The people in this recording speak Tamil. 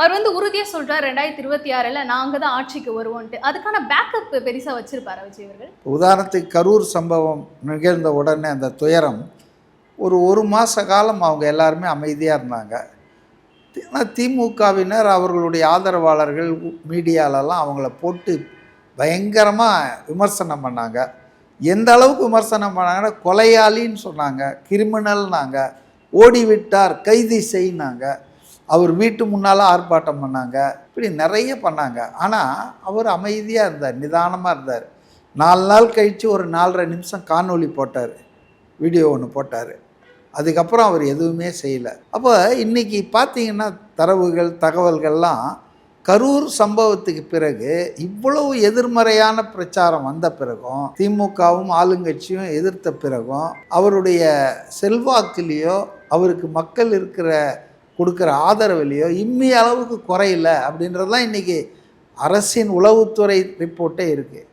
அவர் வந்து உறுதியாக சொல்கிறார் ரெண்டாயிரத்தி இருபத்தி ஆறில் நாங்கள் தான் ஆட்சிக்கு வருவோம்ட்டு அதுக்கான பேக்கப் பெருசாக வச்சுருப்பார் விஜய் அவர்கள்? உதாரணத்துக்கு கரூர் சம்பவம் நிகழ்ந்த உடனே அந்த துயரம் ஒரு ஒரு மாத காலம் அவங்க எல்லாருமே அமைதியாக இருந்தாங்க. ஆனால் திமுகவினர் அவர்களுடைய ஆதரவாளர்கள் மீடியாலெல்லாம் அவங்கள போட்டு பயங்கரமாக விமர்சனம் பண்ணாங்க. எந்த அளவுக்கு விமர்சனம் பண்ணாங்கன்னா கொலையாளின்னு சொன்னாங்க கிரிமினல்னாங்க ஓடிவிட்டார் கைது செய்யினாங்க அவர் வீட்டு முன்னால் ஆர்ப்பாட்டம் பண்ணாங்க. இப்படி நிறைய பண்ணாங்க. ஆனால் அவர் அமைதியாக இருந்தார் நிதானமாக இருந்தார். நாலு நாள் கழித்து ஒரு நாலரை நிமிஷம் காணொளி போட்டார். வீடியோ ஒன்று போட்டார். அதுக்கப்புறம் அவர் எதுவுமே செய்யலை. அப்போ இன்றைக்கி பார்த்தீங்கன்னா தரவுகள் தகவல்கள்லாம் கரூர் சம்பவத்துக்கு பிறகு இவ்வளவு எதிர்மறையான பிரச்சாரம் வந்த பிறகும் திமுகவும் ஆளுங்கட்சியும் எதிர்த்த பிறகும் அவருடைய செல்வாக்குலேயோ அவருக்கு மக்கள் இருக்கிற கொடுக்குற ஆதரவுலையோ இம்மி அளவுக்கு அப்படின்றது அப்படின்றதுலாம் இன்றைக்கி அரசின் உளவுத்துறை ரிப்போர்ட்டே இருக்குது